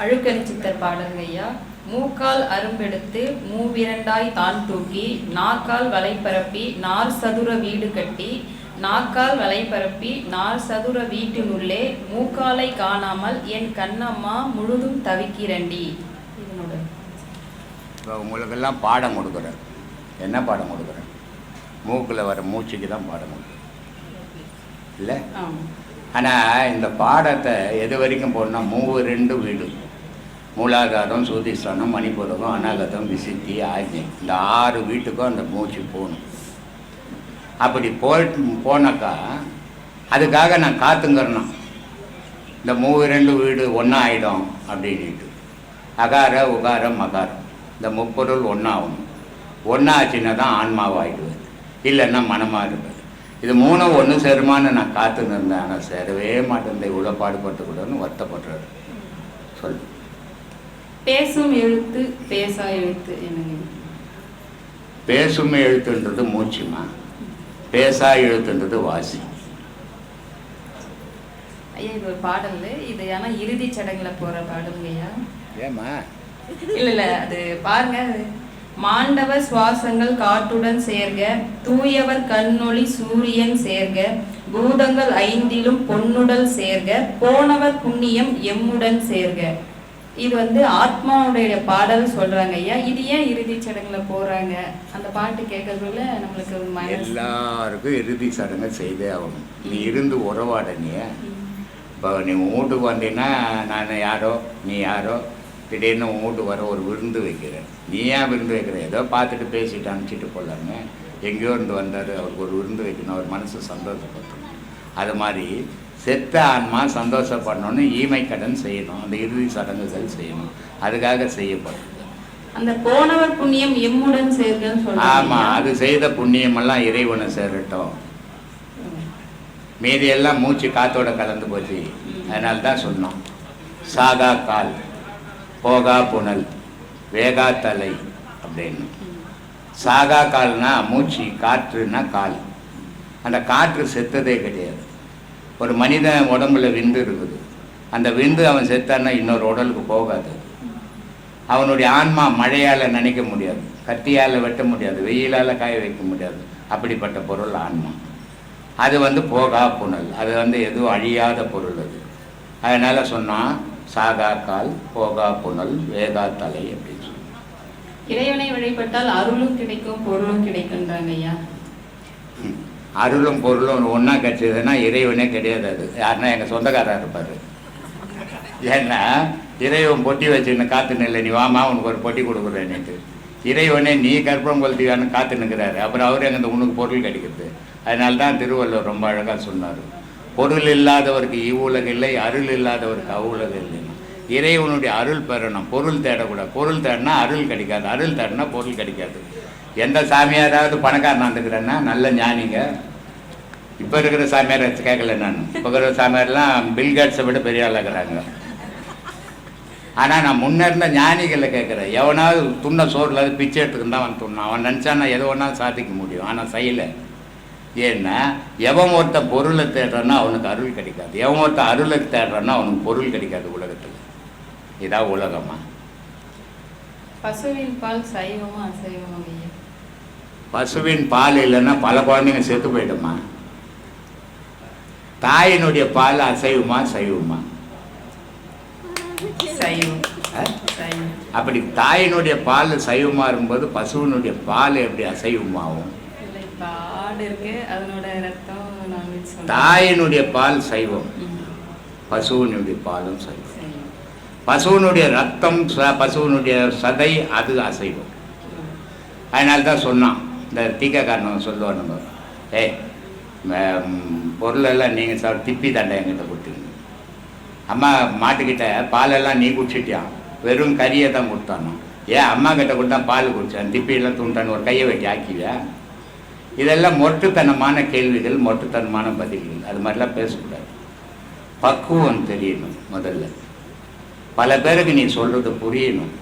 அழுக்கணி சித்தர் பாடல்ங்க ஐயா மூக்கால் அரும்பெடுத்து மூவிரண்டாய் தான் தூக்கி நாக்கால் வலைப்பரப்பி நார் சதுர வீடு கட்டி நாக்கால் வலைப்பரப்பி நார் சதுர வீட்டினுள்ளே மூக்காலை காணாமல் என் கண்ணம்மா முழுதும் தவிக்கிறண்டி. இதனோட. இப்போ உங்களுக்கெல்லாம் பாடம் கொடுக்குறேன். என்ன பாடம் கொடுக்குறேன்? மூக்கில் வர மூச்சுக்கு தான் பாடம் கொடுக்குறேன். இல்லை? ஆனால் இந்த பாடத்தை எது வரைக்கும் போடணும் மூவு ரெண்டு வீடு. மூலாதாரம் சூதிஸ்தானம் மணிபுரகம் அநாகதம் விசித்தி ஆஜ்ஞை இந்த ஆறு வீட்டுக்கும் அந்த மூச்சு போகணும். அப்படி போயிட்டு போனாக்கா அதுக்காக நான் காத்துங்கிறணும். இந்த மூவு ரெண்டு வீடு ஒன்றா ஆகிடும் அப்படின்ட்டு அகார உகார மகாரம். இந்த முப்பொருள் ஒன்றாகணும் ஒன்றாச்சுன்னா தான் ஆன்மாவாகிடுவது இல்லைன்னா மனமாக இருப்பது இது மூணும் ஒன்று சேருமான்னு நான் காத்துன்னு இருந்தேன் ஆனால் சேரவே மாட்டேன். இவ்வளோ பாடுபட்டு கூடன்னு வருத்தப்படுறாரு சொல்லு. பேசும் எழுத்து பேசா எழுத்து என்னங்க? பேசும் எழுத்துன்றது மூச்சுமா? பேசா எழுத்துன்றது வாசி. ஐயா இது ஒரு பாடல் இது ஆனால் இறுதி சடங்குல போகிற ஐயா ஏமா இல்ல இல்ல அது பாருங்க மாண்டவ சுவாசங்கள் காற்றுடன் சேர்க தூயவர் கண்ணொளி சூரியன் சேர்க பூதங்கள் ஐந்திலும் பொன்னுடல் சேர்க போனவர் புண்ணியம் எம்முடன் சேர்க. இது வந்து ஆத்மாவுடைய பாடல் சொல்றாங்க ஐயா. இது ஏன் இறுதி சடங்குல போறாங்க? அந்த பாட்டு கேட்கறதுல நம்மளுக்கு எல்லாருக்கும் இறுதி சடங்கு செய்தே ஆகணும். நீ இருந்து உறவாட நீ. இப்போ நீ வீட்டுக்கு வந்தீங்கன்னா நான் யாரோ நீ யாரோ திடீர்னு வீட்டுக்கு வர ஒரு விருந்து வைக்கிறேன். நீ ஏன் விருந்து வைக்கிற? ஏதோ பார்த்துட்டு பேசிட்டு அனுப்பிச்சிட்டு போடலாமே எங்கேயோ இருந்து வந்தார். அவருக்கு ஒரு விருந்து வைக்கணும். அவர் மனசு சந்தோஷப்படணும். அது மாதிரி செத்த ஆன்மா சந்தோஷப்படணும்னு ஈமை கடன் செய்யணும். அந்த இறுதி சடங்குகள் செய்யணும். அதுக்காக செய்யப்படுது அந்த போனவர் புண்ணியம் எம்முடன் சொல்றாங்க. ஆமாம். அது செய்த புண்ணியமெல்லாம் இறைவனை சேரட்டும். மீதி எல்லாம் மூச்சு காத்தோட கலந்து போச்சு. அதனால தான் சொன்னோம். சாகா கால். போகா புனல் வேகா தலை அப்படின்னு. சாகா கால்னா மூச்சு காற்றுனா கால். அந்த காற்று செத்ததே கிடையாது. ஒரு மனிதன் உடம்புல விந்து இருக்குது. அந்த விந்து அவன் செத்தான்னா இன்னொரு உடலுக்கு போகாது. அவனுடைய ஆன்மா மழையால் நினைக்க முடியாது. கத்தியால் வெட்ட முடியாது. வெயிலால் காய வைக்க முடியாது. அப்படிப்பட்ட பொருள் ஆன்மா. அது வந்து போகா புனல். அது வந்து எதுவும் அழியாத பொருள் அது. அதனால் சொன்னால் சாகா கால் போகா புனல் வேகா தலை அப்படின்னு சொல்லி. இறைவனை வழிபட்டால் அருளும் கிடைக்கும் பொருளும் கிடைக்கும்ன்றாங்க ஐயா. அருளும் பொருளும் ஒன்றா கிடைச்சதுன்னா இறைவனே கிடையாது அது. யாருன்னா எங்கள் சொந்தக்காரர் இருப்பார். ஏன்னா இறைவன் பொட்டி வச்சுன்னு காத்து நில்லை நீ வாமா உனக்கு ஒரு பொட்டி கொடுக்குறேன்னுட்டு இறைவனே நீ கற்பம் கொளுத்தியான்னு காத்து நிற்கிறாரு அப்புறம் அவர் எங்கே உனக்கு பொருள் கிடைக்குது அதனால தான் திருவள்ளுவர் ரொம்ப அழகாக சொன்னார். பொருள் இல்லாதவருக்கு இவ்வுலகு இல்லை அருள் இல்லாதவருக்கு அவ்வுலகு இல்லைன்னு இறைவனுடைய அருள் பெறணும். பொருள் தேடக்கூடாது. பொருள் தேடினா அருள் கிடைக்காது. அருள் தேடினா பொருள் கிடைக்காது. எந்த சாமியாராவது பணக்காரன் வந்துக்கிறேன்னா நல்ல ஞானிங்க. இப்போ இருக்கிற சாமியார் வச்சு கேட்கல நான். இப்போ இருக்கிற சாமியார்லாம் பில்கேட்ஸை விட பெரிய ஆளாக இருக்கிறாங்க ஆனால் நான் முன்னே இருந்த ஞானிகளை கேட்குறேன். எவனாவது துண்ண சோறில் பிச்சை எடுத்துக்கிட்டு தான் அவன் துண்ணான் அவன் நினச்சா நான் எது வேணாலும் சாதிக்க முடியும். ஆனால் செய்யலை. ஏன்னா எவன் ஒருத்தன் பொருளை தேடுறான்னா அவனுக்கு அருள் கிடைக்காது. எவன் ஒருத்தன் அருளை தேடுறான்னா அவனுக்கு பொருள் கிடைக்காது உலகத்தில். இதான் உலகமா? பசுவின் பால் சைவமா அசைவமா பசுவின் பால் இல்லைன்னா பல குழந்தைங்க செத்து போயிடுமா? தாயினுடைய பால் அசைவுமா சைவமா? அப்படி தாயினுடைய பால் சைவமா இருக்கும்போது பசுவினுடைய பால் எப்படி அசைவமாகும். தாயினுடைய பால் சைவம். பசுவினுடைய பாலும் சைவம். பசுவினுடைய ரத்தம் ச- பசுவினுடைய சதை அது அசைவம். அதனால தான் சொன்னான். இந்த டீக்காக்காரன் காரணம் சொல்லுவாங்க ஏ பொருளெல்லாம் நீங்கள் சார் திப்பி தண்டை எங்கிட்ட கொடுத்தீங்க. அம்மா மாட்டுக்கிட்ட பாலெல்லாம் நீ குடிச்சிட்டியா வெறும் கறியை தான் கொடுத்தானோ ஏன் அம்மா கிட்ட கொடுத்தா பால் குடிச்சான்? திப்பியெல்லாம் துண்டான்னு ஒரு கையை வெட்டி ஆக்கிவியா? இதெல்லாம் மொட்டுத்தனமான கேள்விகள் மொட்டுத்தனமான பதில்கள். அது மாதிரிலாம் பேசக்கூடாது. பக்குவம் தெரியணும் முதல்ல. பல பேருக்கு நீ சொல்றது புரியணும்.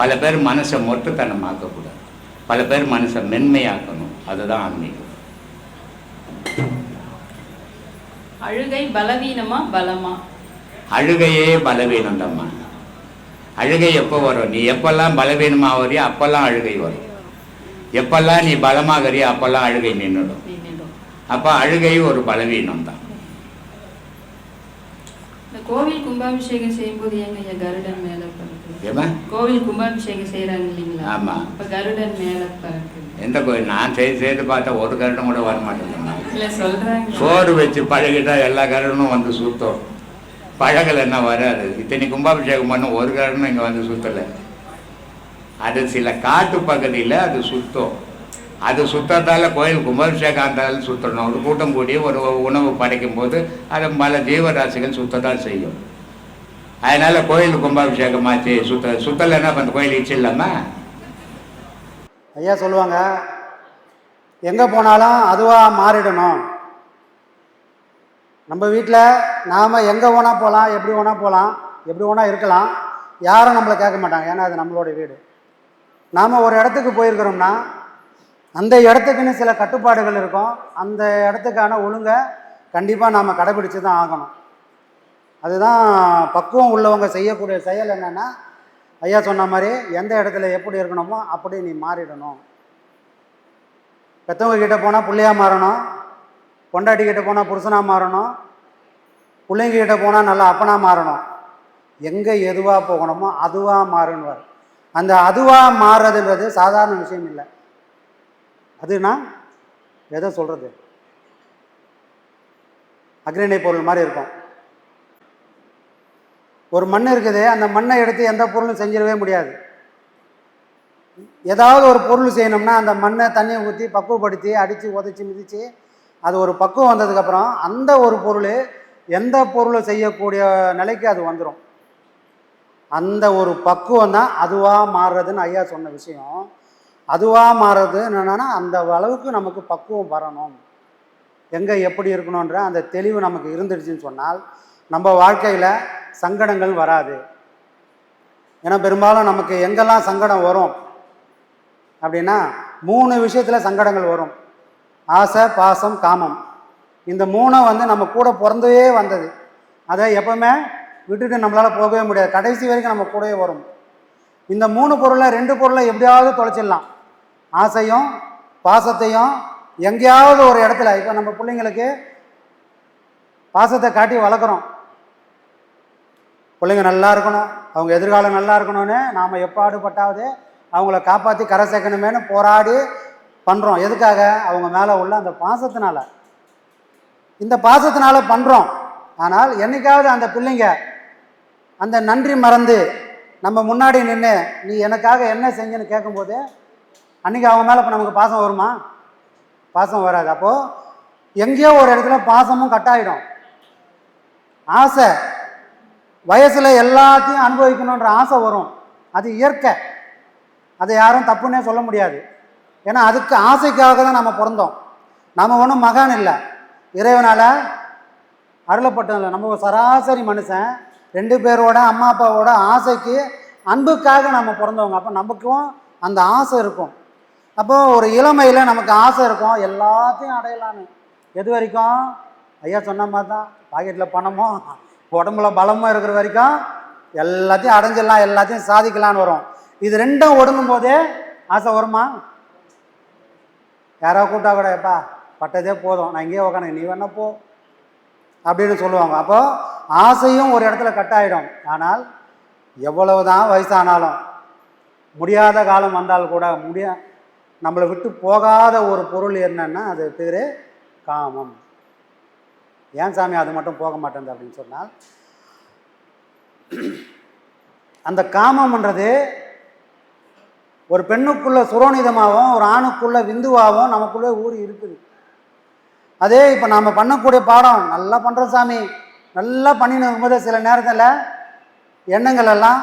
பல பேர் மனசை மொட்டுத்தனமாக்கக்கூடாது. பல பேர் மனசை மென்மையாக்கணும். அதுதான் ஆன்மீகம். அழுகை பலவீனமா பலமா? அழுகையே பலவீனம் தம்மா அழுகை எப்போ வரும்? நீ எப்பெல்லாம் பலவீனமா வரியோ அப்பெல்லாம் அழுகை வரும். எப்பெல்லாம் நீ பலமாகறியோ அப்பெல்லாம் அழுகை நின்றுடும். அப்போ அழுகை ஒரு பலவீனம் தான் கோவில் கும்பாபிஷேகம் செய்யும்போது ஏங்க ஐயா கருடன் மேல பறக்குது? கோவில் கும்பாபிஷேகம் செய்யறாங்க இல்லைங்களா? ஆமா. அப்ப கருடன் மேல பறக்குது. எந்த கோயில் நான் செய்து செய்து பார்த்தா ஒரு கருடம் கூட வர சொல்றாங்க. சோறு வச்சு பழகிட்டா எல்லா கருடனும் வந்து சுத்தம். பழகலைன்னா வராது. இத்தனை கும்பாபிஷேகம் பண்ண ஒரு கருடனும் இங்கே வந்து சுத்தலை. அது சில காட்டு பகுதியில் அது சுத்தம். அது சுத்தத்தால் கோயில் கும்பாபிஷேகம் இருந்தாலும் சுத்தணும். ஒரு கூட்டம் கூடி ஒரு உணவு படைக்கும் போது அது பல ஜீவராசிகள் சுத்தத்தான் செய்யும். அதனால் கோயில் கும்பாபிஷேகமாச்சு. சுத்த சுத்தலைன்னா அந்த கோயில் இச்சில்லாமா ஐயா சொல்லுவாங்க எங்கே போனாலும் அதுவாக மாறிடணும். நம்ம வீட்டில் நாம் எங்கே வேணால் போகலாம் எப்படி வேணால் போகலாம் எப்படி வேணால் இருக்கலாம். யாரும் நம்மளை கேட்க மாட்டாங்க. ஏன்னா அது நம்மளோட வீடு. நாம் ஒரு இடத்துக்கு போயிருக்கிறோம்னா அந்த இடத்துக்குன்னு சில கட்டுப்பாடுகள் இருக்கும். அந்த இடத்துக்கான ஒழுங்கை கண்டிப்பாக நாம் கடைபிடிச்சு தான் ஆகணும். அதுதான் பக்குவம் உள்ளவங்க செய்யக்கூடிய செயல் என்னென்னா ஐயா சொன்ன மாதிரி எந்த இடத்துல எப்படி இருக்கணுமோ அப்படி நீ மாறிடணும். பெற்றவங்க கிட்டே போனால் பிள்ளையாக மாறணும். பொண்டாட்டி கிட்டே போனால் புருஷனாக மாறணும். பிள்ளைங்க கிட்டே போனால் நல்லா அப்பனாக மாறணும். எங்கே எதுவாக போகணுமோ அதுவாக மாறணுவார் அந்த அதுவாக மாறுறதுன்றது சாதாரண விஷயம் இல்லை. அதுனா எதை சொல்கிறது அக்ரிணை பொருள் மாதிரி இருக்கும். ஒரு மண் இருக்குது அந்த மண்ணை எடுத்து எந்த பொருளும் செஞ்சிடவே முடியாது. ஏதாவது ஒரு பொருள் செய்யணும்னா அந்த மண்ணை தண்ணியை ஊற்றி பக்குவப்படுத்தி அடித்து உதச்சி மிதித்து அது ஒரு பக்குவம் வந்ததுக்கப்புறம் அந்த ஒரு பொருள் எந்த பொருளை செய்யக்கூடிய நிலைக்கு அது வந்துடும் அந்த ஒரு பக்குவம் தான் அதுவாக மாறுறதுன்னு ஐயா சொன்ன விஷயம். அதுவாக மாறுறது என்னென்னா அந்த அளவுக்கு நமக்கு பக்குவம் வரணும். எங்கே எப்படி இருக்கணுன்ற அந்த தெளிவு நமக்கு இருந்துடுச்சுன்னு சொன்னால் நம்ம வாழ்க்கையில் சங்கடங்கள் வராது. ஏன்னா பெரும்பாலும் நமக்கு எங்கெல்லாம் சங்கடம் வரும் அப்படின்னா மூணு விஷயத்தில் சங்கடங்கள் வரும். ஆசை பாசம் காமம். இந்த மூணும் வந்து நம்ம கூட பிறந்தவே வந்தது. அதை எப்பவுமே விட்டுட்டு நம்மளால் போகவே முடியாது. கடைசி வரைக்கும் நம்ம கூடவே வரும். இந்த மூணு பொருளை ரெண்டு பொருளை எப்படியாவது தொலைச்சிடலாம். ஆசையும் பாசத்தையும் எங்கேயாவது ஒரு இடத்துல இப்போ நம்ம பிள்ளைங்களுக்கு பாசத்தை காட்டி வளர்க்குறோம். பிள்ளைங்க நல்லா இருக்கணும் அவங்க எதிர்காலம் நல்லா இருக்கணும்னு நாம் எப்பாடுபட்டாவது அவங்கள காப்பாற்றி கரை சேர்க்கணுமேனு போராடி பண்ணுறோம் எதுக்காக? அவங்க மேலே உள்ள அந்த பாசத்தினால. இந்த பாசத்தினால பண்ணுறோம் ஆனால் என்னைக்காவது அந்த பிள்ளைங்க அந்த நன்றி மறந்து நம்ம முன்னாடி நின்று நீ எனக்காக என்ன செஞ்சேன்னு கேட்கும்போது அன்றைக்கி அவங்க மேலே இப்போ நமக்கு பாசம் வருமா? பாசம் வராது. அப்போது எங்கேயோ ஒரு இடத்துல பாசமும் கட்டாயிடும் ஆசை. வயசில் எல்லாத்தையும் அனுபவிக்கணுன்ற ஆசை வரும். அது இயற்கை. அதை யாரும் தப்புன்னே சொல்ல முடியாது. ஏன்னா அதுக்கு ஆசைக்காக தான் நம்ம பிறந்தோம். நம்ம ஒன்றும் மகான் இல்லை. இறைவனால் அருளப்பட்டதில்லை நம்ம ஒரு சராசரி மனுஷன். ரெண்டு பேரோட அம்மா அப்பாவோட ஆசைக்கு அன்புக்காக நம்ம பிறந்தவங்க. அப்போ நமக்கும் அந்த ஆசை இருக்கும். அப்போ ஒரு இளமையில் நமக்கு ஆசை இருக்கும். எல்லாத்தையும் அடையலான்னு. எது வரைக்கும்? ஐயா சொன்ன மாதிரி தான் பாக்கெட்டில் பணமும் உடம்புல பலமும் இருக்கிற வரைக்கும் எல்லாத்தையும் அடைஞ்சிடலாம் எல்லாத்தையும் சாதிக்கலான்னு வரும். இது ரெண்டும் ஒடுங்கும் போதே ஆசை வருமா? யாரோ கூட்டா கூட எப்பா பட்டதே போதும். நான் இங்கேயே உக்காந்து நீ வேணா போ. அப்படின்னு சொல்லுவாங்க. அப்போ ஆசையும் ஒரு இடத்துல கட்டாயிடும் ஆனால் எவ்வளவு தான் வயசானாலும் முடியாத காலம் வந்தால் கூட முடியா நம்மளை விட்டு போகாத ஒரு பொருள் என்னன்னா அது பேர் காமம். ஏன் சாமி அது மட்டும் போக மாட்டேங்குது அப்படின்னு சொன்னால் அந்த காமம்ன்றது ஒரு பெண்ணுக்குள்ள சுரோனிதமாகவும் ஒரு ஆணுக்குள்ள விந்துவாகவும் நமக்குள்ளே ஊறி இருக்குது. அதே இப்போ நாம் பண்ணக்கூடிய பாடம் நல்லா பண்ணுறோம் சாமி நல்லா பண்ணின்னு இருக்கும்போது சில நேரத்தில் எண்ணங்கள் எல்லாம்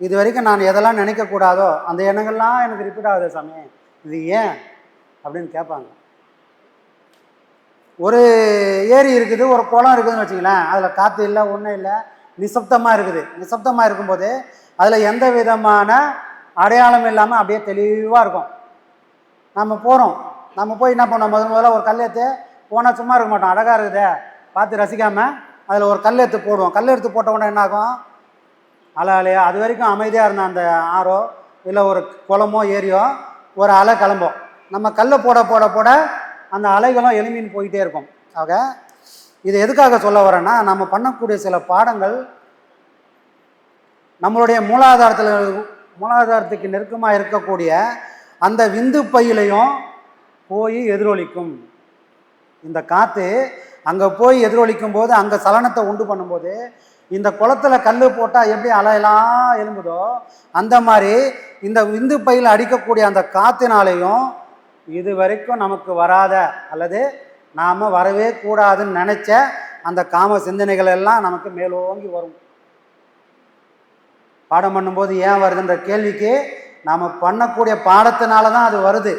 இது வரைக்கும் நான் எதெல்லாம் நினைக்கக்கூடாதோ அந்த எண்ணங்கள்லாம் எனக்கு ரிப்பீட் ஆகுது சாமி. இது ஏன்? அப்படின்னு கேட்பாங்க. ஒரு ஏரி இருக்குது ஒரு குளம் இருக்குதுன்னு வச்சுங்களேன் அதில் காற்று இல்லை ஒன்றும் இல்லை. நிசப்தமாக இருக்குது. நிசப்தமாக இருக்கும்போது அதில் எந்த விதமான அடையாளம் இல்லாமல் அப்படியே தெளிவாக இருக்கும். நம்ம போகிறோம் நம்ம போய் என்ன பண்ணோம்? முதல் முதல்ல ஒரு கல் எடுத்து போனால் சும்மா இருக்க மாட்டோம். அழகாக இருக்குதே. பார்த்து ரசிக்காமல் அதில் ஒரு கல் எடுத்து போடுவோம். கல் எடுத்து போட்ட உடனே என்ன ஆகும்? அலை அலையோ அது வரைக்கும் அமைதியாக இருந்த அந்த ஆறோ இல்லை ஒரு குளமோ ஏரியோ ஒரு அலை கிளம்பும். நம்ம கல்லை போட போட போட அந்த அலைகளும் எளிமைன்னு போயிட்டே இருக்கும். ஆக இது எதுக்காக சொல்ல வரேன்னா நம்ம பண்ணக்கூடிய சில பாடங்கள் நம்மளுடைய மூலாதாரத்தில் மூலாதாரத்துக்கு நெருக்கமாக இருக்கக்கூடிய அந்த விந்து பையிலையும் போய் எதிரொலிக்கும். இந்த காற்று அங்கே போய் எதிரொலிக்கும் போது அங்கே சலனத்தை உண்டு பண்ணும்போது இந்த குளத்துல கல் போட்டால் எப்படி அலையெல்லாம் எழும்புதோ அந்த மாதிரி இந்த விந்து பையில் அடிக்கக்கூடிய அந்த காற்றினாலையும் இது வரைக்கும் நமக்கு வராத அல்லது நாம் வரவே கூடாதுன்னு நினச்ச அந்த காம சிந்தனைகள் எல்லாம் நமக்கு மேலோங்கி வரும். பாடம் பண்ணும்போது ஏன் வருதுன்ற கேள்விக்கு நாம் பண்ணக்கூடிய பாடத்தினால தான் அது வருது.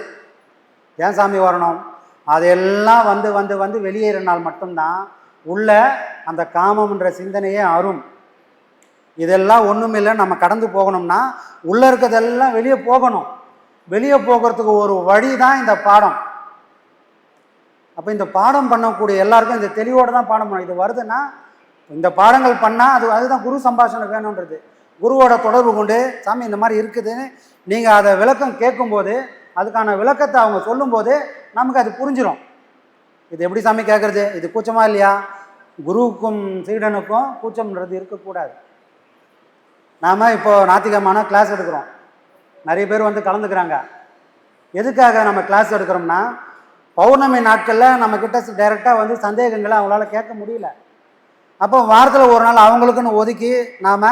ஏன் சாமி வரணும்? அதெல்லாம் வந்து வந்து வந்து வெளியேறினால் மட்டும்தான் உள்ள அந்த காமம்ன்ற சிந்தனையே அரும். இதெல்லாம் ஒன்றுமில்லை நம்ம கடந்து போகணும்னா உள்ளே இருக்கிறதெல்லாம் வெளியே போகணும். வெளியே போகிறதுக்கு ஒரு வழி தான் இந்த பாடம். அப்போ இந்த பாடம் பண்ணக்கூடிய எல்லாருக்கும் இந்த தெளிவோடு தான் பாடம் பண்ணணும். இது வருதுன்னா இந்த பாடங்கள் பண்ணால் அது அதுதான் குரு சம்பாஷணை வேணுன்றது. குருவோட தொடர்பு கொண்டு சாமி இந்த மாதிரி இருக்குதுன்னு நீங்கள் அதை விளக்கம் கேட்கும்போது அதுக்கான விளக்கத்தை அவங்க சொல்லும்போது நமக்கு அது புரிஞ்சிடும் இது எப்படி சாமி கேட்குறது இது கூச்சமாக இல்லையா? குருவுக்கும் சீடனுக்கும் கூச்சம்ன்றது இருக்கக்கூடாது. நாம் இப்போது நாத்திகமான கிளாஸ் எடுக்கிறோம். நிறைய பேர் வந்து கலந்துக்கிறாங்க. எதுக்காக நம்ம கிளாஸ் எடுக்கிறோம்னா பௌர்ணமி நாட்களில் நம்மக்கிட்ட டைரெக்டாக வந்து சந்தேகங்களை அவங்களால கேட்க முடியல. அப்போ வாரத்தில் ஒரு நாள் அவங்களுக்குன்னு ஒதுக்கி நாம்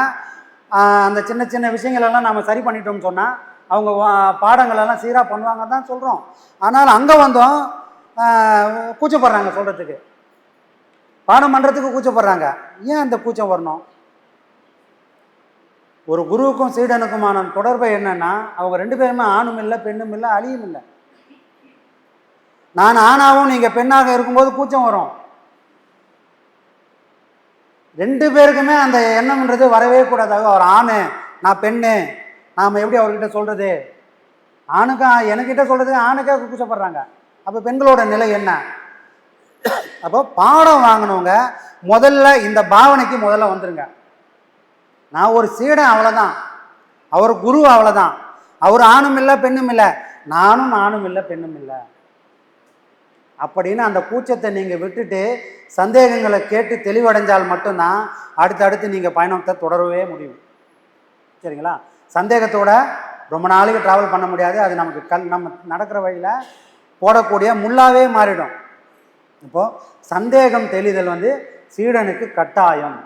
அந்த சின்ன சின்ன விஷயங்களெல்லாம் நம்ம சரி பண்ணிட்டோம்னு சொன்னால் அவங்க வா- பாடங்களெல்லாம் சீராக பண்ணுவாங்க தான் சொல்கிறோம் ஆனால் அங்கே வந்தோம் கூச்சப்படுறாங்க சொல்கிறதுக்கு பாடம் பண்ணுறதுக்கு கூச்சப்படுறாங்க. ஏன் அந்த கூச்சம் வரணும்? ஒரு குருவுக்கும் சீடனுக்குமான தொடர்பு என்னன்னா அவங்க ரெண்டு பேருமே ஆணும் இல்லை பெண்ணும் இல்லை அழியும் இல்லை. நான் ஆணாவும் நீங்கள் பெண்ணாக இருக்கும்போது கூச்சம் வரும். ரெண்டு பேருக்குமே அந்த எண்ணம்ன்றது வரவே கூடாதாக. அவர் ஆணு நான் பெண்ணு நாம் எப்படி அவர்கிட்ட சொல்கிறது ஆணுக்கா எனக்கிட்ட சொல்கிறது ஆணுக்கே கூச்சப்படுறாங்க. அப்போ பெண்களோட நிலை என்ன? அப்போ பாடம் வாங்கினவங்க முதல்ல இந்த பாவனைக்கு முதல்ல வந்துருங்க. நான் ஒரு சீடன் அவ்வளோதான் அவர் குரு அவ்வளோதான் அவர் ஆணும் இல்லை பெண்ணும் இல்லை. நானும் ஆணும் இல்லை பெண்ணும் இல்லை. அப்படின்னு அந்த கூச்சத்தை நீங்கள் விட்டுட்டு சந்தேகங்களை கேட்டு தெளிவடைஞ்சால் மட்டும்தான் அடுத்தடுத்து நீங்கள் பயணத்தை தொடரவே முடியும். சரிங்களா? சந்தேகத்தோட ரொம்ப நாளைக்கு ட்ராவல் பண்ண முடியாது. அது நமக்கு கல் நம்ம நடக்கிற வழியில் போடக்கூடிய முல்லாவே மாறிடும். இப்போது சந்தேகம் தெளிதல் வந்து சீடனுக்கு கட்டாயம்.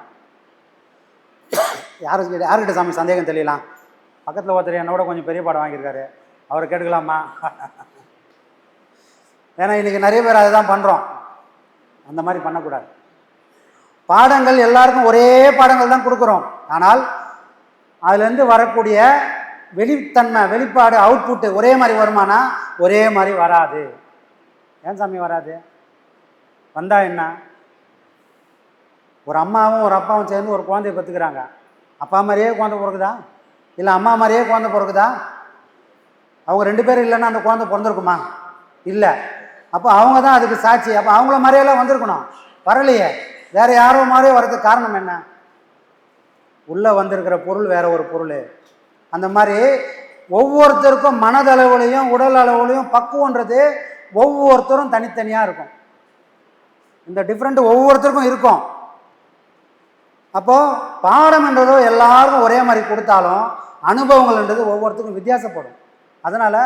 யாருக்கு யாருக்கிட்ட சாமி சந்தேகம் தெரியலாம் பக்கத்தில் ஒருத்தர் என்னோட கொஞ்சம் பெரிய பாடம் வாங்கியிருக்காரு. அவரை கேட்டுக்கலாமா? ஏன்னா இன்றைக்கி நிறைய பேர் அதை தான் பண்ணுறோம் அந்த மாதிரி பண்ணக்கூடாது. பாடங்கள் எல்லாருக்கும் ஒரே பாடங்கள் தான் கொடுக்குறோம். ஆனால் அதுலேருந்து வரக்கூடிய வெளித்தன்மை வெளிப்பாடு அவுட்புட்டு ஒரே மாதிரி வருமானா? ஒரே மாதிரி வராது. ஏன் சாமி வராது? வந்தால் என்ன? ஒரு அம்மாவும் ஒரு அப்பாவும் சேர்ந்து ஒரு குழந்தைய பெற்றுக்கிறாங்க. அப்பா மாதிரியே குழந்தை பிறகுதா இல்லை அம்மா மாதிரியே குழந்தை பிறகுதா அவங்க ரெண்டு பேரும் இல்லைன்னா அந்த குழந்தை பிறந்திருக்குமா? இல்லை. அப்போ அவங்க தான் அதுக்கு சாட்சி. அப்போ அவங்கள மாதிரியெல்லாம் வந்திருக்கணும். வரலையே. வேறு யாரோ மாதிரியே வரதுக்கு காரணம் என்ன? உள்ளே வந்திருக்கிற பொருள் வேறு ஒரு பொருள். அந்த மாதிரி ஒவ்வொருத்தருக்கும் மனதளவுலையும் உடல் அளவுலையும் பக்குவன்றது ஒவ்வொருத்தரும் தனித்தனியாக இருக்கும். இந்த டிஃப்ரெண்ட் ஒவ்வொருத்தருக்கும் இருக்கும். அப்போது பாடம்ன்றதோ எல்லாருக்கும் ஒரே மாதிரி கொடுத்தாலும் அனுபவங்கள்ன்றது ஒவ்வொருத்தருக்கும் வித்தியாசப்படும். அதனால்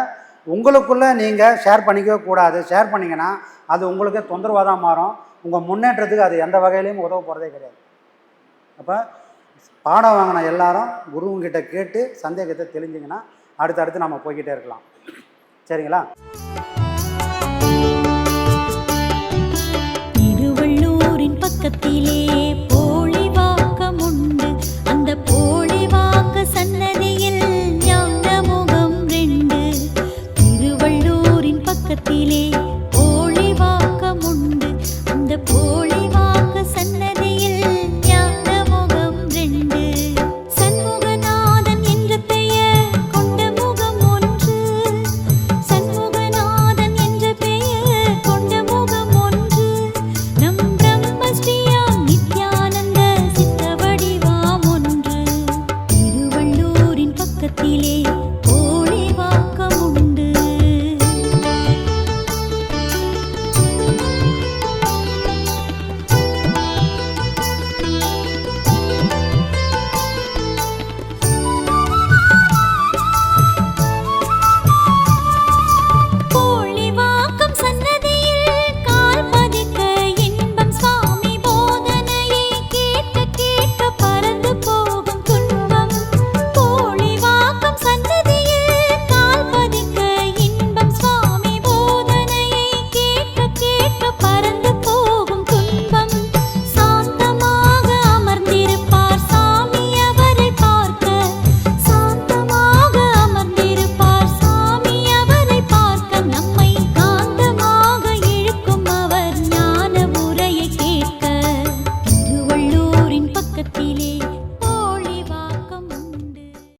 உங்களுக்குள்ளே நீங்கள் ஷேர் பண்ணிக்கவே கூடாது. ஷேர் பண்ணிங்கன்னா அது உங்களுக்கே தொந்தரவாக தான் மாறும். உங்கள் முன்னேற்றத்துக்கு அது எந்த வகையிலையும் உதவ போகிறதே கிடையாது. அப்போ பாடம் வாங்கின எல்லாரும் குருவங்கிட்ட கேட்டு சந்தேகத்தை தெளிஞ்சிங்கன்னா அடுத்தடுத்து நம்ம போய்கிட்டே இருக்கலாம். சரிங்களா? திருவள்ளூரின் பக்கத்திலே